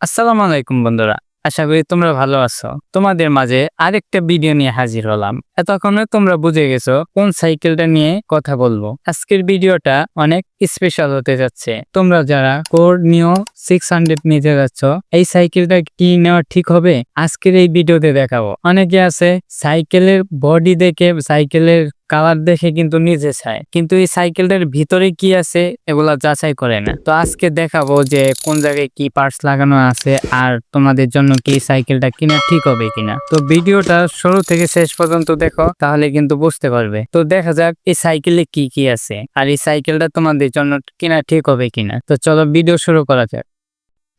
আসসালামু আলাইকুম বন্ধুরা, আশা করি তোমরা ভালো আছো। তোমাদের মাঝে আরেকটা ভিডিও নিয়ে হাজির হলাম। এতক্ষণে তোমরা বুঝে গেছো কোন সাইকেলটা নিয়ে কথা বলব। আজকের ভিডিওটা অনেক স্পেশাল হতে যাচ্ছে। তোমরা যারা কোর নিও সিক্স হান্ড্রেড নিতে যাচ্ছ, এই সাইকেলটা কি নেওয়া ঠিক হবে? আজকের এই ভিডিওতে দেখাবো। অনেকে আছে সাইকেলের বডি দেখে, সাইকেলের কালার দেখে কিন্তু নিজে চায়। কিন্তু এই সাইকেলটার ভিতরে কি আছে, এগুলা যাচাই করে না। তো আজকে দেখাবো যে কোন জায়গায় কি পার্টস লাগানো আছে আর তোমাদের জন্য কি সাইকেলটা কিনা ঠিক হবে কিনা। তো ভিডিওটা শুরু থেকে শেষ পর্যন্ত দেখো, তাহলে কিন্তু বুঝতে পারবে। তো দেখা যাক এই সাইকেলে কি কি আছে, আর এই সাইকেলটা তোমাদের জন্য কিনা ঠিক হবে কিনা। তো চলো ভিডিও শুরু করা যাক।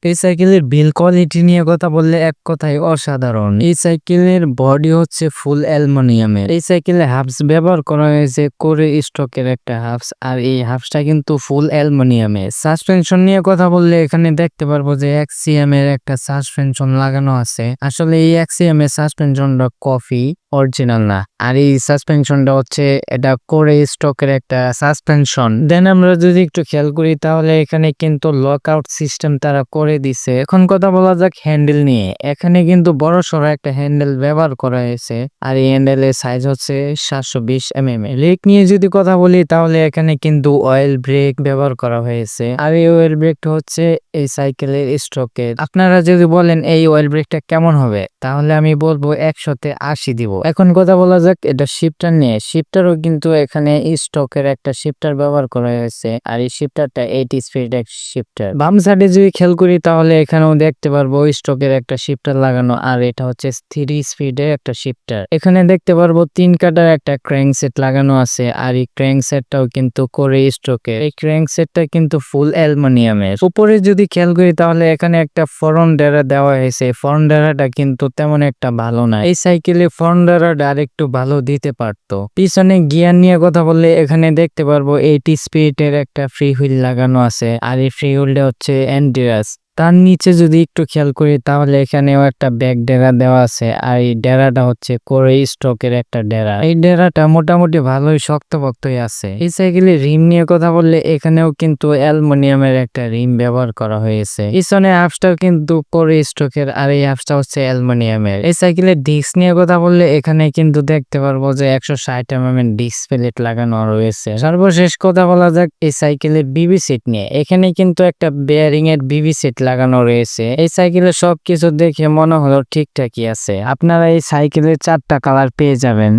এই সাইকেলের বিল কোয়ালিটি নিয়ে কথা বললে এক কথায় অসাধারণ। এই সাইকেলের বডি হচ্ছে ফুল অ্যালুমিনিয়ামের। এই সাইকেলে হাফস ব্যবহার করা হয়েছে করে স্টকের একটা হাফস, আর এই হাফসটা কিন্তু ফুল অ্যালুমিনিয়ামের। সাসপেনশন নিয়ে কথা বললে এখানে দেখতে পারব যে এক্সিএম এর একটা সাসপেনশন লাগানো আছে। আসলে এই এক্সিএম এর সাসপেনশনটা কফি অরিজিনাল না। আর এই সাসপেনশনটা হচ্ছে, এটা করে স্টকের একটা সাসপেনশন দেন আমরা যদি একটু খেয়াল করি, তাহলে এখানে কিন্তু লক আউট সিস্টেম তারা করে দিছে। এখন কথা বলা যাক হ্যান্ডেল নিয়ে। এখানে কিন্তু বড় সড়ো একটা হ্যান্ডেল ব্যবহার করা হয়েছে। আর এই হ্যান্ডেলের সাইজ হচ্ছে সাতশো বিশ এম এম ব্রেক নিয়ে যদি কথা বলি, তাহলে এখানে কিন্তু অয়েল ব্রেক ব্যবহার করা হয়েছে। আর এই অয়েল ব্রেকটা হচ্ছে এই সাইকেলের স্টকের আপনারা যদি বলেন এই অয়েল ব্রেকটা কেমন হবে, তাহলে আমি বলব একশোতে আশি দিব। এখন কথা বলা যাক, এটা শিফটার নিয়ে। শিফটারও কিন্তু এখানে স্টকের একটা শিফটার ব্যবহার করা হয়েছে, আর এই শিফটারটা এইট স্পিড এক শিফটার বাম সাইডে যদি খেয়াল করি, তাহলে এখানেও দেখতে পারব স্টকের একটা শিফটার লাগানো, আর এটা হচ্ছে থ্রি স্পিডের একটা শিফটার এখানে দেখতে পারব তিন কাটার একটা ক্র্যাঙ্ক সেট লাগানো আছে, আর এই ক্র্যাঙ্ক সেটটাও কিন্তু করে স্টকের এই ক্র্যাঙ্ক সেটটা কিন্তু ফুল অ্যালুমিনিয়ামের। উপরে যদি খেয়াল করি, তাহলে এখানে একটা ফরন ডেরা দেওয়া হয়েছে। ফরন ডেরাটা কিন্তু তেমন একটা ভালো না। এই সাইকেলে ফরন ডেরাটা ডাইরেক্ট ভালো দিতে পারতো। পিছনে গিয়ার নিয়ে কথা বললে এখানে দেখতে পারব এইটি স্পিডের একটা ফ্রি হুইল লাগানো আছে। আর এই ফ্রি হুইলটা হচ্ছে এন্ডিরাস তার নিচে যদি একটু খেয়াল করি, তাহলে এখানেও একটা ব্যাগ ডেরা দেওয়া আছে। আর এই ডেরাটা হচ্ছে কোরে স্টকের একটা ডেরা। এই ডেরাটা মোটামুটি ভালোই শক্ত শক্তপোক্তই আছে। এই সাইকেলের রিম নিয়ে কথা বললে এখানেও কিন্তু অ্যালুমিনিয়ামের একটা রিম ব্যবহার করা হয়েছে। পিছনে হাফসটাও কিন্তু কোরে স্টকের, আর এই হাফসটা হচ্ছে অ্যালুমিনিয়ামের। এই সাইকেলের ডিস্ক নিয়ে কথা বললে এখানে কিন্তু দেখতে পারব যে একশো ষাট এম এম ডিস্ক প্লেট লাগানো রয়েছে। সর্বশেষ কথা বলা যাক এই সাইকেলের বিবি সিট নিয়ে। এখানে কিন্তু একটা বেয়ারিং এর বিবি সিট লাগানো রয়েছে। এই সাইকেলের সবকিছু দেখে মনে হলো ঠিকঠাকই আছে। আপনারা এই সাইকেলের চারটা কালার পেয়ে যাবেন।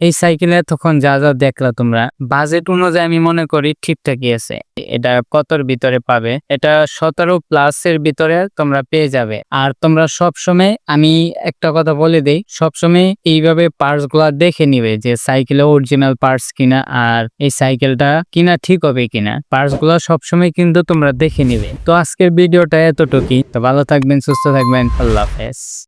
এই সাইকেলে তখন যা যা দেখলা তোমরা, বাজেট অনুযায়ী আমি মনে করি ঠিকঠাকই আছে। এটা কতর ভিতরে পাবে? এটা সতেরো প্লাস এর ভিতরে তোমরা পেয়ে যাবে। আর তোমরা সবসময়, আমি একটা কথা বলে দেই, সবসময় এইভাবে পার্টসগুলা দেখে নিবে যে সাইকেলে অরিজিনাল পার্টস কিনা আর এই সাইকেলটা কিনা ঠিক হবে কিনা। পার্টসগুলা সবসময় কিন্তু তোমরা দেখে নিবে। তো আজকের ভিডিওটা এতটুকুই। তো ভালো থাকবেন, সুস্থ থাকবেন। আল্লাহ হাফেজ।